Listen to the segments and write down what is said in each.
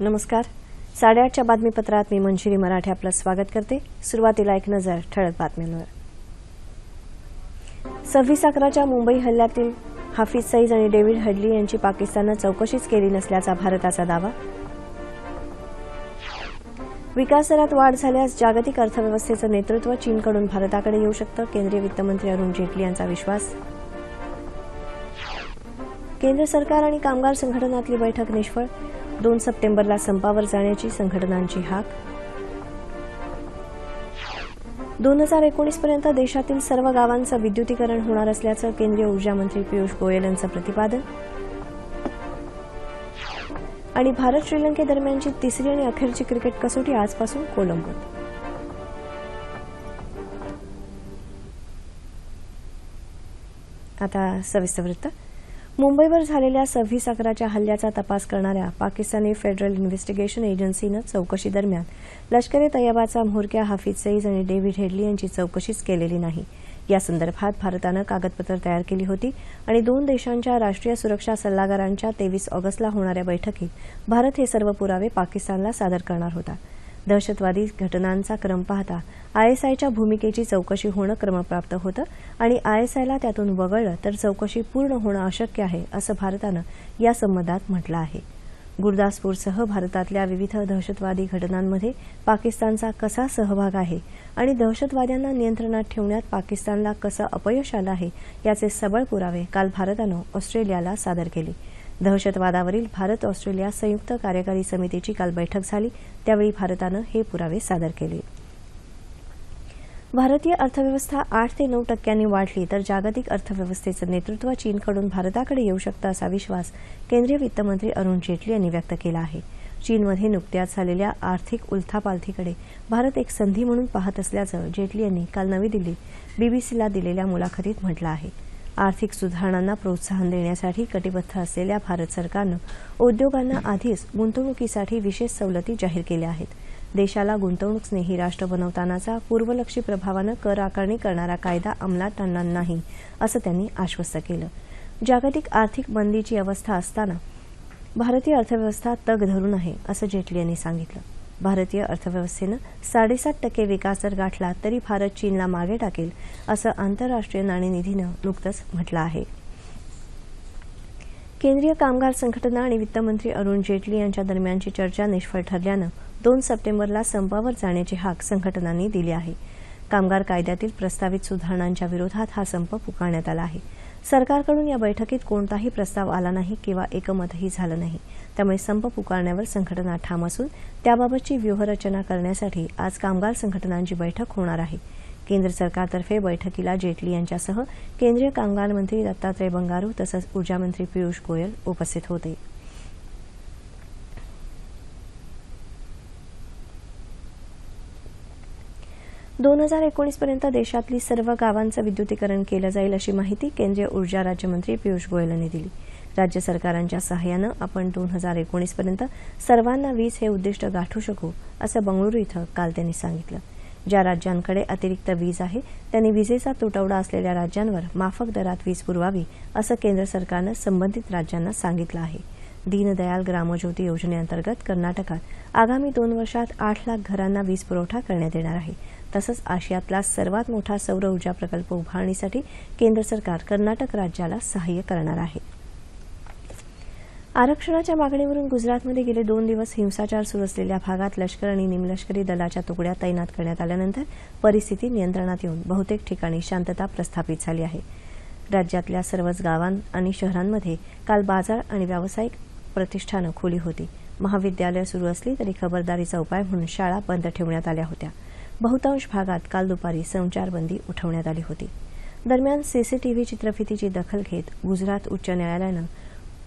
नमस्कार. साडेआठच्या बातमीपत्रात मी मंजिरी मराठे आपलं स्वागत करते. सुरुवातीला एक नजर ठळक बातम्यांवर. सव्वीस अकराच्या मुंबई हल्ल्यातील हाफिज सईद आणि डेव्हिड हडली यांची पाकिस्ताननं चौकशीच केली नसल्याचा भारताचा दावा. विकास दरात वाढ झाल्यास जागतिक अर्थव्यवस्थेचं नेतृत्व चीनकडून भारताकडे येऊ शकतं केंद्रीय वित्तमंत्री अरुण जेटली यांचा विश्वास. केंद्र सरकार आणि कामगार संघटनातली बैठक निष्फळ दोन सप्टेंबरला संपावर जाण्याची संघटनांची हाक. दोन हजार एकोणीसपर्यंत देशातील सर्व गावांचं विद्युतीकरण होणार असल्याचं केंद्रीय ऊर्जा मंत्री पियुष गोयल यांचं प्रतिपादन. आणि भारत श्रीलंकेदरम्यानची तिसरी आणि अखेरची क्रिकेट कसोटी आजपासून कोलंबोत. आता सविस्तर वृत्त. मुंबईवर झालेल्या सव्वीस अकराच्या हल्ल्याचा तपास करणाऱ्या पाकिस्तानी फेडरल इन्व्हेस्टिगेशन एजन्सीनं चौकशी दरम्यान लष्कर ए तय्यबाचा म्होरक्या हाफिज सईद आणि डेव्हिड हेडली यांची चौकशीच केलेली नाही. या संदर्भात भारतानं कागदपत्र तयार केली होती आणि दोन देशांच्या राष्ट्रीय सुरक्षा सल्लागारांच्या तेवीस ऑगस्टला होणाऱ्या बैठकीत भारत हे सर्व पुरावे पाकिस्तानला सादर करणार होता. दहशतवादी घटनांचा क्रम पाहता आयएसआयच्या भूमिकेची चौकशी होणं क्रमप्राप्त होतं आणि आयएसआयला त्यातून वगळलं तर चौकशी पूर्ण होणं अशक्य आहे असं भारतानं या संबंधात म्हटलं आहे. गुरदासपूरसह भारतातल्या विविध दहशतवादी घटनांमध्ये पाकिस्तानचा कसा सहभाग आहे आणि दहशतवाद्यांना नियंत्रणात ठेवण्यात पाकिस्तानला कसं अपयश आलं आहे याचे सबळ पुरावे काल भारतानं ऑस्ट्रेलियाला सादर केले. दहशतवादावरील भारत ऑस्ट्रेलिया संयुक्त कार्यकारी समितीची काल बैठक झाली. त्यावेळी भारतानं हे पुरावे सादर केले. भारतीय अर्थव्यवस्था आठ ते नऊ टक्क्यांनी वाढली तर जागतिक अर्थव्यवस्थेचं नेतृत्व चीनकडून भारताकडे येऊ शकतं असा विश्वास केंद्रीय वित्तमंत्री अरुण जेटली यांनी व्यक्त केला आहे. चीनमध्ये नुकत्याच झालेल्या आर्थिक उलथापालथीकडे भारत एक संधी म्हणून पाहत असल्याचं जेटली यांनी काल नवी दिल्लीत बीबीसीला दिलेल्या मुलाखतीत म्हटलं आहे. आर्थिक सुधारणांना प्रोत्साहन देण्यासाठी कटिबद्ध असलेल्या भारत सरकारनं उद्योगांना आधीच गुंतवणुकीसाठी विशेष सवलती जाहीर केल्या आहेत. देशाला गुंतवणूक स्नेही राष्ट्र बनवतानाचा पूर्वलक्षी प्रभावानं कर आकारणी करणारा कायदा अंमलात आणणार नाही असं त्यांनी आश्वस्त केलं. जागतिक आर्थिक मंदीची अवस्था असताना भारतीय अर्थव्यवस्था तग धरून आहे असं जेटली यांनी सांगितलं. भारतीय अर्थव्यवस्थेनं साडेसात टक्के विकासदर गाठला तरी भारत चीनला मागे टाकेल असं आंतरराष्ट्रीय नाणेनिधीनं नुकतंच म्हटलं आहे. केंद्रीय कामगार संघटना आणि वित्तमंत्री अरुण जेटली यांच्या दरम्यानची चर्चा निष्फळ ठरल्यानं दोन सप्टेंबरला संपावर जाण्याची हाक संघटनांनी दिली आहे. कामगार कायद्यातील प्रस्तावित सुधारणांच्या विरोधात हा संप पुकारण्यात आला आहे. सरकारकडून या बैठकीत कोणताही प्रस्ताव आला नाही किंवा एकमतही झालं नाही. त्यामुळे संप पुकारण्यावर संघटना ठाम असून त्याबाबतची व्यूहरचना करण्यासाठी आज कामगार संघटनांची बैठक होणार आहे. केंद्र सरकारतर्फे बैठकीला जेटली यांच्यासह केंद्रीय कामगार मंत्री दत्तात्रय बंगारू तसंच ऊर्जामंत्री पियुष गोयल उपस्थित होते. दोन हजार एकोणीसपर्यंत देशातली सर्व गावांचं विद्युतीकरण केलं जाईल अशी माहिती केंद्रीय ऊर्जा राज्यमंत्री पियुष गोयल यांनी दिली. राज्य सरकारांच्या सहाय्यानं आपण दोन हजार एकोणीसपर्यंत सर्वांना वीज हे उद्दिष्ट गाठू शकू असं बंगळुरू इथं काल त्यांनी सांगितलं. ज्या राज्यांकडे अतिरिक्त वीज आहे त्यांनी विजेचा तुटवडा असलेल्या राज्यांवर माफक दरात वीज पुरवावी असं केंद्र सरकारनं संबंधित राज्यांना सांगितलं आहे. दीनदयाल ग्रामज्योती योजनेअंतर्गत कर्नाटकात आगामी दोन वर्षात आठ लाख घरांना वीज पुरवठा करण्यात येणार आहे. तसंच आशियातला सर्वात मोठा सौर ऊर्जा प्रकल्प उभारणीसाठी केंद्र सरकार कर्नाटक राज्याला सहाय्य करणार आहे. आरक्षणाच्या मागणीवरून गुजरातमध्ये गेले दोन दिवस हिंसाचार सुरू असलेल्या भागात लष्कर आणि निमलष्करी दलाच्या तुकड्या तैनात करण्यात आल्यानंतर परिस्थिती नियंत्रणात येऊन बहुतेक ठिकाणी शांतता प्रस्थापित झाली आहे. राज्यातल्या सर्वच गावां आणि शहरांमध्ये काल बाजार आणि व्यावसायिक प्रतिष्ठानं खुली होती. महाविद्यालय सुरू असली तरी खबरदारीचा उपाय म्हणून शाळा बंद ठेवण्यात आल्या होत्या. बहुतांश भागात काल दुपारी संचारबंदी उठवण्यात आली होती. दरम्यान सीसीटीव्ही चित्रफितीची दखल घेत गुजरात उच्च न्यायालयानं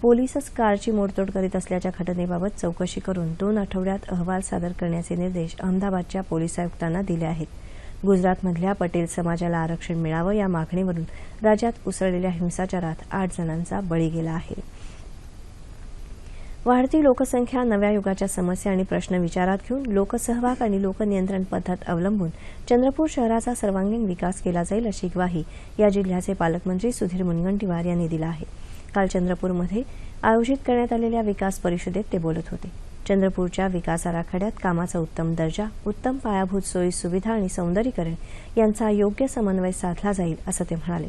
पोलीसच कारची मोडतोड करीत असल्याच्या घटनेबाबत चौकशी करून दोन आठवड्यात अहवाल सादर करण्याचे निर्देश अहमदाबादच्या पोलीस आयुक्तांना दिले आहेत. गुजरातमधल्या पटेल समाजाला आरक्षण मिळावं या मागणीवरून राज्यात उसळलेल्या हिंसाचारात आठ जणांचा बळी गेला आहे. वाढती लोकसंख्या नव्या युगाच्या समस्या आणि प्रश्न विचारात घेऊन लोकसहभाग आणि लोकनियंत्रण पद्धत अवलंबून चंद्रपूर शहराचा सर्वांगीण विकास केला जाईल अशी ग्वाही या जिल्ह्याचे पालकमंत्री सुधीर मुनगंटीवार यांनी दिला आहे. काल चंद्रपूरमध्ये आयोजित करण्यात आलेल्या विकास परिषदेत ते बोलत होते. चंद्रपूरच्या विकास आराखड्यात कामाचा उत्तम दर्जा उत्तम पायाभूत सोयी सुविधा आणि सौंदर्यीकरण यांचा योग्य समन्वय साधला जाईल असं ते म्हणाले.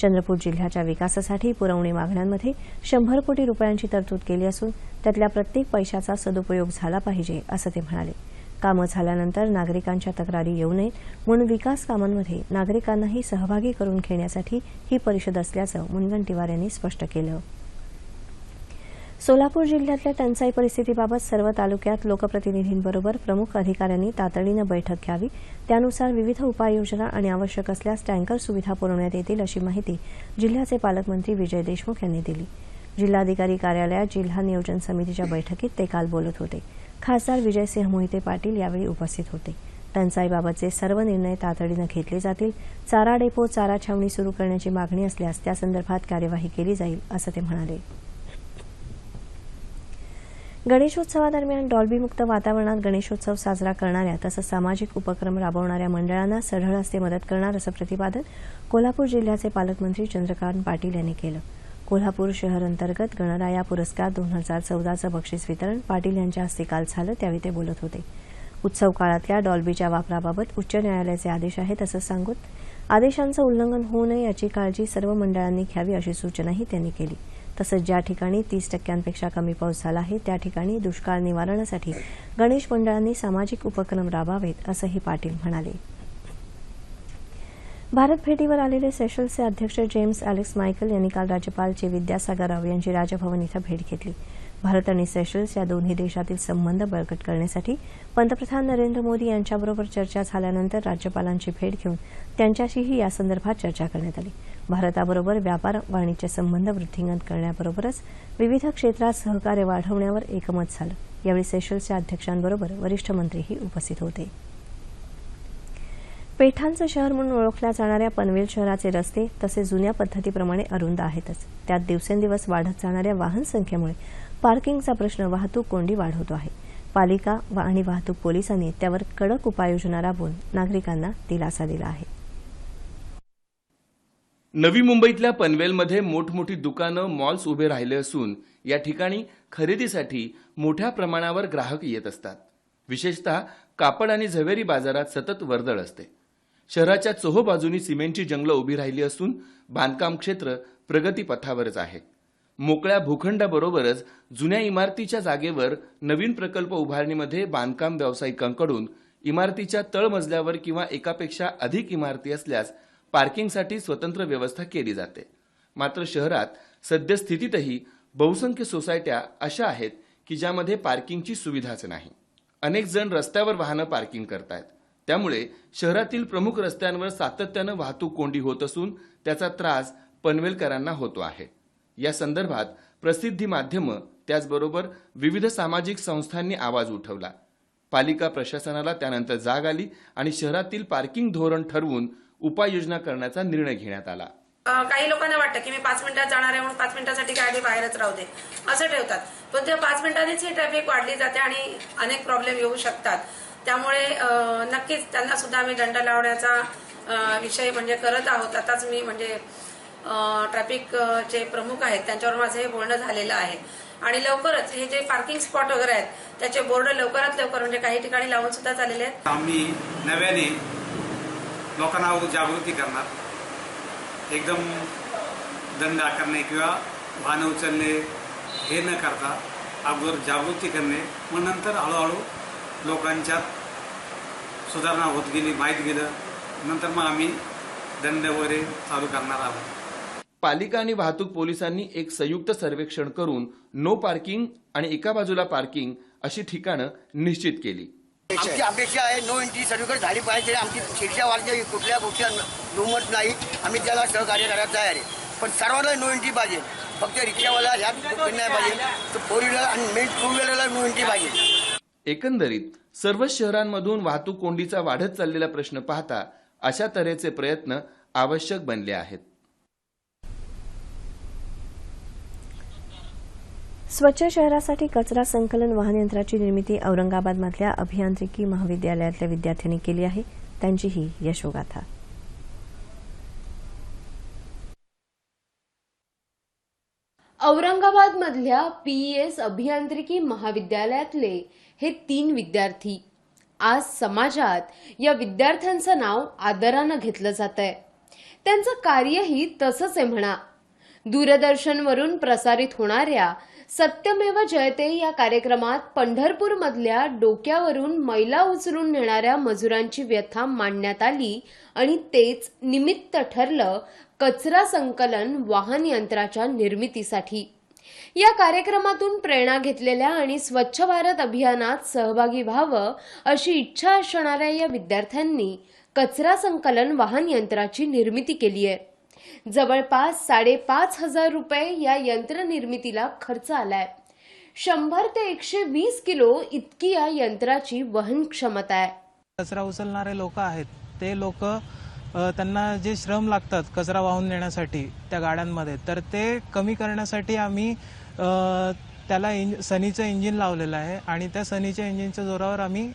चंद्रपूर जिल्ह्याच्या विकासासाठी पुरवणी मागण्यांमध्ये शंभर कोटी रुपयांची तरतूद केली असून त्यातल्या प्रत्येक पैशाचा सदुपयोग झाला पाहिजे असं ते म्हणाले. कामं झाल्यानंतर नागरिकांच्या तक्रारी येऊ नयेत. म्हणून विकास कामांमध्ये नागरिकांनाही सहभागी करून घेण्यासाठी ही परिषद असल्याचं मुनगंटीवार यांनी स्पष्ट केलं. सोलापूर जिल्ह्यातल्या टंचाई परिस्थितीबाबत सर्व तालुक्यात लोकप्रतिनिधींबरोबर प्रमुख अधिकाऱ्यांनी तातडीनं बैठक घ्यावी. त्यानुसार विविध उपाययोजना आणि आवश्यक असल्यास टँकर सुविधा पुरवण्यात येतील अशी माहिती जिल्ह्याचे पालकमंत्री विजय देशमुख यांनी दिली. जिल्हाधिकारी कार्यालयात जिल्हा नियोजन समितीच्या बैठकीत ते काल बोलत होते. खासदार विजयसिंह मोहिते पाटील यावेळी उपस्थित होते. टंचाईबाबतचे सर्व निर्णय तातडीनं घेतले जातील. चारा डेपो चारा छावणी सुरू करण्याची मागणी असल्यास त्यासंदर्भात कार्यवाही केली जाईल असं ते म्हणाले. गणेशोत्सवादरम्यान डॉल्बीमुक्त वातावरणात गणेशोत्सव साजरा करणाऱ्या तसंच सामाजिक उपक्रम राबवणाऱ्या मंडळांना सढळ हस्ते मदत करणार असं प्रतिपादन कोल्हापूर जिल्ह्याचे पालकमंत्री चंद्रकांत पाटील यांनी केलं. कोल्हापूर शहर अंतर्गत गणराया पुरस्कार दोन हजार चौदाचं बक्षीस वितरण पाटील यांच्या हस्ते काल झालं त्यावेळी ते बोलत होते. उत्सव काळातल्या डॉल्बीच्या वापराबाबत उच्च न्यायालयाचे आदेश आहेत असं सांगून आदेशांचं उल्लंघन होऊ नये याची काळजी सर्व मंडळांनी घ्यावी अशी सूचनाही त्यांनी केली. तसंच ज्या ठिकाणी तीस टक्क्यांपेक्षा कमी पाऊस झाला आहे त्या ठिकाणी दुष्काळ निवारणासाठी गणेश मंडळांनी सामाजिक उपक्रम राबावेत असंही पाटील म्हणाले. भारत भेटीवर आलेले सेशल्सचे अध्यक्ष जेम्स अलेक्स मायकल यांनी काल राज्यपाल चे विद्यासागर राव यांची राजभवन इथं भेट घेतली. भारत आणि सेशल्स या दोन्ही देशातील संबंध बळकट करण्यासाठी पंतप्रधान नरेंद्र मोदी यांच्याबरोबर चर्चा झाल्यानंतर राज्यपालांची भेट घेऊन त्यांच्याशीही यासंदर्भात चर्चा करण्यात आली. भारताबरोबर व्यापार वाणिज्य संबंध वृद्धिंगत करण्याबरोबरच विविध क्षेत्रात सहकार्य वाढवण्यावर एकमत झालं. यावेळी सेशल्सच्या अध्यक्षांबरोबर वरिष्ठ मंत्रीही उपस्थित होते. पेठांचं शहर म्हणून ओळखल्या जाणाऱ्या पनवेल शहराचे रस्ते तसे जुन्या पद्धतीप्रमाणे अरुंद आहेतच. त्यात दिवसेंदिवस वाढत जाणाऱ्या वाहन संख्येमुळे पार्किंगचा प्रश्न वाहतूक कोंडी वाढवतो आहे. पालिका वा आणि वाहतूक पोलिसांनी त्यावर कडक उपाययोजना राबवून नागरिकांना दिलासा दिला आहे. नवी मुंबईतल्या पनवेलमध्ये मोठमोठी दुकानं मॉल्स उभे राहिले असून या ठिकाणी खरेदीसाठी मोठ्या प्रमाणावर ग्राहक येत असतात. विशेषतः कापड आणि झवेरी बाजारात सतत वर्दळ असते. शहराच्या चोहोबाजूनी सिमेंटची जंगलं उभी राहिली असून बांधकाम क्षेत्र प्रगतीपथावरच आहे. मोकळ्या भूखंडाबरोबरच जुन्या इमारतीच्या जागेवर नवीन प्रकल्प उभारणीमध्ये बांधकाम व्यावसायिकांकडून इमारतीच्या तळमजल्यावर किंवा एकापेक्षा अधिक इमारती असल्यास पार्किंगसाठी स्वतंत्र व्यवस्था केली जाते. मात्र शहरात सद्यस्थितीतही बहुसंख्य सोसायट्या अशा आहेत की ज्यामध्ये पार्किंगची सुविधाच नाही. अनेक जण रस्त्यावर वाहनं पार्किंग करतायत. त्यामुळे शहरातील प्रमुख रस्त्यांवर सातत्यानं वाहतूक कोंडी होत असून त्याचा त्रास पनवेलकरांना होतो आहे. या संदर्भात प्रसिद्धी माध्यमं त्याचबरोबर विविध सामाजिक संस्थांनी आवाज उठवला. पालिका प्रशासनाला त्यानंतर जाग आली आणि शहरातील पार्किंग धोरण ठरवून उपाययोजना करण्याचा निर्णय घेण्यात आला. काही लोकांना वाटतं की मी पाच मिनिटात जाणार आहे म्हणून पाच मिनिटासाठी गाडी बाहेरच राहू दे. असं ठेवतात. पण त्या पाच मिनिटांनीच ही ट्रॅफिक वाढली जाते आणि अनेक प्रॉब्लेम येऊ शकतात. त्यामुळे नक्कीच त्यांना सुद्धा आम्ही दंड लावण्याचा विषय म्हणजे करत आहोत. आताच मी म्हणजे ट्रॅफिक जे प्रमुख आहेत त्यांच्यावर माझं हे बोलणं झालेलं आहे. आणि लवकरच हे जे पार्किंग स्पॉट वगैरे आहेत त्याचे बोर्ड लवकरात लवकर म्हणजे काही ठिकाणी लावून सुद्धा झालेले आहेत. आम्ही नव्याने लोकांना जागृती करणार. एकदम दंड आकारणे किंवा वाहनं उचलणे हे न करता अगोदर जागृती करणे मग नंतर हळूहळू लोकांच्यात सुधारणा होत गेली माहीत गेलं. नंतर मग आम्ही दंड वगैरे चालू करणार आहोत. पालिका आणि वाहतूक पोलिसांनी एक संयुक्त सर्वेक्षण करून नो पार्किंग आणि एका बाजूला पार्किंग अशी ठिकाणं निश्चित केली. आमची अपेक्षा आहे नो एंट्री सर्वीकडे झाली पाहिजे आमची शिक्षावारच्या कुठल्या गोष्टी दुमत नाही आम्ही त्याला सहकार्य करायला तयार आहे. पण सर्वांना नो एंट्री पाहिजे. फक्त रिक्षावाला गोष्टी नाही पाहिजे. तर फोर व्हीलर आणि मेन टू व्हीलरला नो एंट्री पाहिजे. एकंदरीत सर्वच शहरांमधून वाहतूक कोंडीचा वाढत चाललेला प्रश्न पाहता अशा तऱ्हेचे प्रयत्न आवश्यक बनले आहेत. स्वच्छ शहरासाठी कचरा संकलन वाहन यंत्राची निर्मिती औरंगाबादमधल्या अभियांत्रिकी महाविद्यालयातल्या विद्यार्थ्यांनी केली आहे. त्यांची ही यशोगाथा. औरंगाबादमधल्या पीईएस अभियांत्रिकी महाविद्यालयातले हे तीन विद्यार्थी आज समाजात या विद्यार्थ्यांचं नाव आदरानं घेतलं जात आहे त्यांचं कार्यही तसंच आहे म्हणा. दूरदर्शनवरून प्रसारित होणाऱ्या सत्यमेव जयते या कार्यक्रमात पंढरपूरमधल्या डोक्यावरून मैला उचलून नेणाऱ्या मजुरांची व्यथा मांडण्यात आली आणि तेच निमित्त ठरलं कचरा संकलन वाहन यंत्राच्या निर्मितीसाठी. या कार्यक्रमातून प्रेरणा घेतलेल्या आणि स्वच्छ भारत अभियानात सहभागी व्हावं अशी इच्छा असणाऱ्या या विद्यार्थ्यांनी कचरा संकलन वाहन यंत्राची निर्मिती केली आहे. जवळपास साडेपाच हजार रुपये या यंत्र निर्मितीला खर्च आलाय. शंभर ते एकशे वीस किलो इतकी या यंत्राची वहन क्षमता आहे. कचरा उचलणारे लोक आहेत. ते लोक त्यांना जे श्रम लागतात कचरा वाहून नेण्यासाठी त्या गाड्यांमध्ये तर ते कमी करण्यासाठी आम्ही त्याला इंज सनीचं इंजिन लावलेलं आहे आणि त्या सनीच्या इंजिनच्या जोरावर आम्ही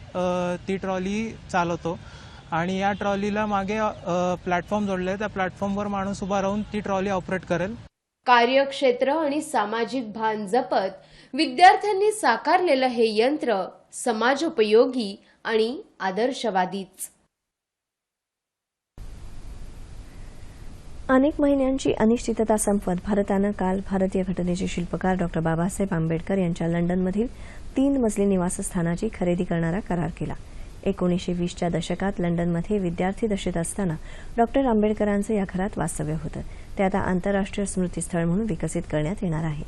ती ट्रॉली चालवतो. आणि या ट्रॉलीला मागे प्लॅटफॉर्म जोडले आहे त्या प्लॅटफॉर्मवर माणूस उभा राहून ती ट्रॉली ऑपरेट करेल. कार्यक्षेत्र आणि सामाजिक भान जपत विद्यार्थ्यांनी साकारलेलं हे यंत्र समाजोपयोगी आणि आदर्शवादीच. अनेक महिन्यांची अनिश्चितता संपवत भारतानं काल भारतीय घटनेचे शिल्पकार डॉक्टर बाबासाहेब आंबेडकर यांच्या लंडनमधील तीन मजली निवासस्थानाची खरेदी करणारा करार केला. एकोणीसशे वीसच्या दशकात लंडनमध्ये विद्यार्थी दशेत असताना डॉक्टर आंबेडकरांचं या घरात वास्तव्य होतं. ते आता आंतरराष्ट्रीय स्मृतीस्थळ म्हणून विकसित करण्यात येणार आहे.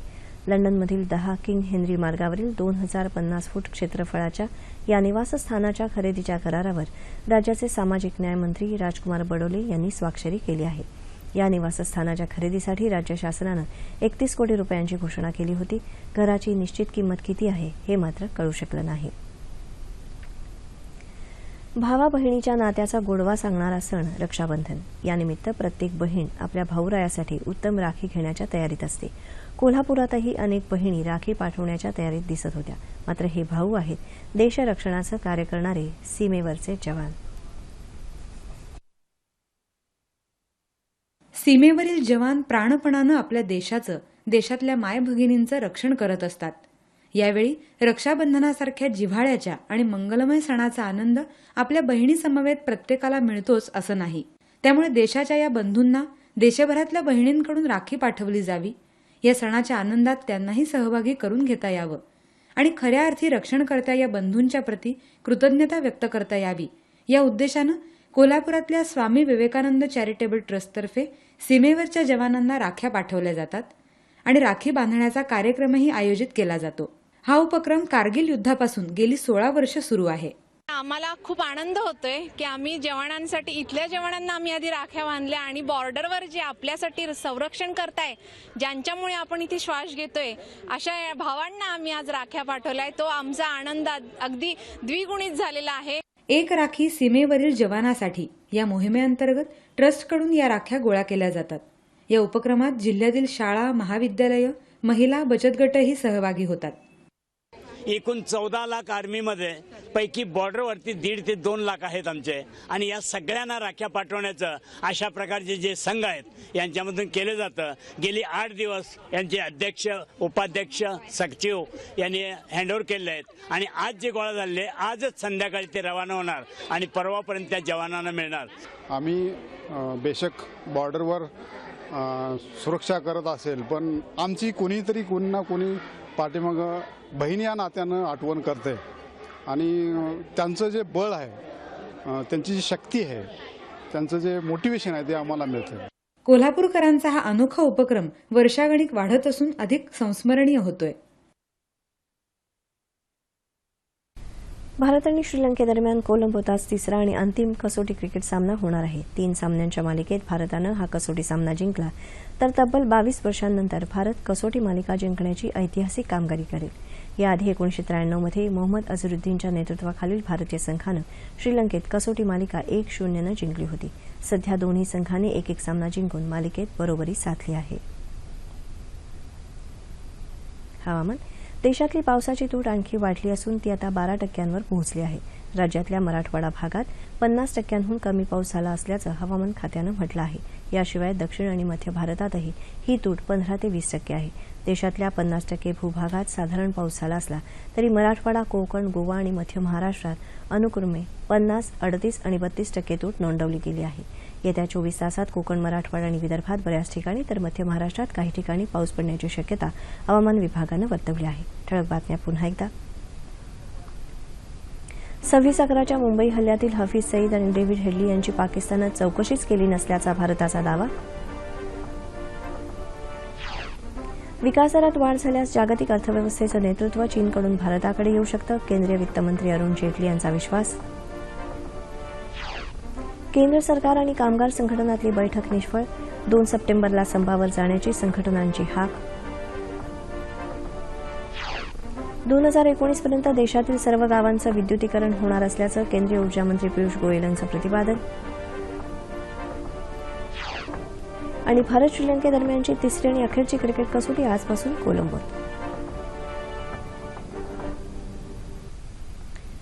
लंडनमधील दहा किंग हेनरी मार्गावरील दोन हजार पन्नास फूट क्षेत्रफळाच्या या निवासस्थानाच्या खरेदीच्या करारावर राज्याचे सामाजिक न्याय मंत्री राजकुमार बडोले यांनी स्वाक्षरी केली आहे. या निवासस्थानाच्या खरेदीसाठी राज्य शासनानं एकतीस कोटी रुपयांची घोषणा केली होती. घराची निश्चित किंमत किती आहे हे मात्र कळू शकलं नाही. भावा बहिणीच्या नात्याचा गोडवा सांगणारा सण रक्षाबंधन. यानिमित्त प्रत्येक बहीण आपल्या भाऊरायासाठी उत्तम राखी घेण्याच्या तयारीत असते. कोल्हापुरातही अनेक बहिणी राखी पाठवण्याच्या तयारीत दिसत होत्या. मात्र हे भाऊ आहेत. देशरक्षणाचं कार्य करणारे सीमेवरचे जवान. सीमेवरील जवान प्राणपणानं आपल्या देशाचं देशातल्या माय भगिनींचं रक्षण करत असतात. यावेळी रक्षाबंधनासारख्या जिव्हाळ्याच्या आणि मंगलमय सणाचा आनंद आपल्या बहिणीसमवेत प्रत्येकाला मिळतोच असं नाही. त्यामुळे देशाच्या या बंधूंना देशभरातल्या बहिणींकडून राखी पाठवली जावी. या सणाच्या आनंदात त्यांनाही सहभागी करून घेता यावं. आणि खऱ्या अर्थी रक्षणकर्त्या या बंधूंच्या प्रती कृतज्ञता व्यक्त करता यावी. या उद्देशानं कोल्हापुरातल्या स्वामी विवेकानंद चॅरिटेबल ट्रस्टतर्फे सीमेवरच्या जवानांना राख्या पाठवल्या जातात आणि राखी बांधण्याचा कार्यक्रमही आयोजित केला जातो. हा उपक्रम कारगिल युद्धापासून गेली सोळा वर्ष सुरू आहे. आम्हाला खूप आनंद होतोय की आम्ही जवानांसाठी इथल्या जवानांना आम्ही आधी राख्या बांधल्या आणि बॉर्डरवर जे आपल्यासाठी संरक्षण करताय ज्यांच्यामुळे आपण इथे श्वास घेतोय अशा भावांना आम्ही आज राख्या पाठवल्या तो आमचा आनंद अगदी द्विगुणित झालेला आहे. एक राखी सीमेवरील जवानासाठी या मोहिमेअंतर्गत ट्रस्टकडून या राख्या गोळा केल्या जातात. या उपक्रमात जिल्ह्यातील शाळा महाविद्यालयं महिला बचत गटही सहभागी होतात. एकूण चौदा लाख आर्मीमध्ये पैकी बॉर्डरवरती दीड ते दोन लाख आहेत आमचे. आणि या सगळ्यांना राख्या पाठवण्याचं अशा प्रकारचे जे संघ आहेत यांच्यामधून केलं जातं. गेली आठ दिवस यांचे अध्यक्ष उपाध्यक्ष सचिव यांनी हँडओव्हर केले आहेत. आणि आज जे गोळा झाले आजच संध्याकाळी ते रवाना होणार आणि परवापर्यंत त्या जवानांना मिळणार. आम्ही बेशक बॉर्डरवर सुरक्षा करत असेल पण आमची कोणीतरी कोणी ना कोणी पाठीमागं बहिणी या नात्यानं आठवण करते. आणि त्यांचं जे बळ आहे त्यांची जी शक्ती आहे त्यांचं जे मोटिवेशन आहे ते आम्हाला मिळतं. कोल्हापूरकरांचा हा अनोखा उपक्रम वर्षागणिक वाढत असून अधिक संस्मरणीय होतोय. भारत आणि श्रीलंकेदरम्यान कोलंबोत आज तिसरा आणि अंतिम कसोटी क्रिकेट सामना होणार आहे. तीन सामन्यांच्या मालिकेत भारतानं हा कसोटी सामना जिंकला. तर तब्बल बावीस वर्षांनंतर भारत कसोटी मालिका जिंकण्याची ऐतिहासिक कामगिरी करेल. याआधी एकोणीशे त्र्याण्णवमध्ये मोहम्मद अझरुद्दीनच्या नेतृत्वाखालील भारतीय संघानं श्रीलंकेत कसोटी मालिका एक शून्यनं जिंकली होती. सध्या दोन्ही संघांनी एक एक सामना जिंकून मालिकेत बरोबरी साधली आहे. हवामान देशातली पावसाची तूट आणखी वाढली असून ती आता बारा टक्क्यांवर पोहोचली आहे. राज्यातल्या मराठवाडा भागात पन्नास टक्क्यांहून कमी पाऊस झाला असल्याचं हवामान खात्यानं म्हटलं आहे. याशिवाय दक्षिण आणि मध्य भारतातही ही तूट पंधरा ते वीस टक्के आहे. देशातल्या पन्नास टक्के भूभागात साधारण पाऊस झाला असला तरी मराठवाडा कोकण गोवा आणि मध्य महाराष्ट्रात अनुक्रमे पन्नास अडतीस आणि बत्तीस टक्के तूट नोंदवली गेली आहे. येत्या चोवीस तासात कोकण मराठवाडा आणि विदर्भात बऱ्याच ठिकाणी तर मध्य महाराष्ट्रात काही ठिकाणी पाऊस पडण्याची शक्यता हवामान विभागानं वर्तवली आहे. ठळक बातम्या पुन्हा एकदा. सव्वीस अकराच्या मुंबई हल्ल्यातील हफीज सईद आणि डेव्हिड हेडली यांची पाकिस्तानात चौकशीच केली नसल्याचा भारताचा दावा. विकासदरात वाढ झाल्यास जागतिक अर्थव्यवस्थेचं नेतृत्व चीनकडून भारताकडे येऊ शकतं केंद्रीय वित्तमंत्री अरुण जेटली यांचा विश्वास. केंद्र सरकार आणि कामगार संघटनातली बैठक निष्फळ. दोन सप्टेंबरला संपावर जाण्याची संघटनांची हाक. दोन हजार एकोणीसपर्यंत देशातील सर्व गावांचं विद्युतीकरण होणार असल्याचं केंद्रीय ऊर्जामंत्री पियुष गोयल यांचं प्रतिपादन. आणि भारत श्रीलंकेदरम्यानची तिसरी आणि अखेरची क्रिकेट कसोटी आजपासून कोलंबोत.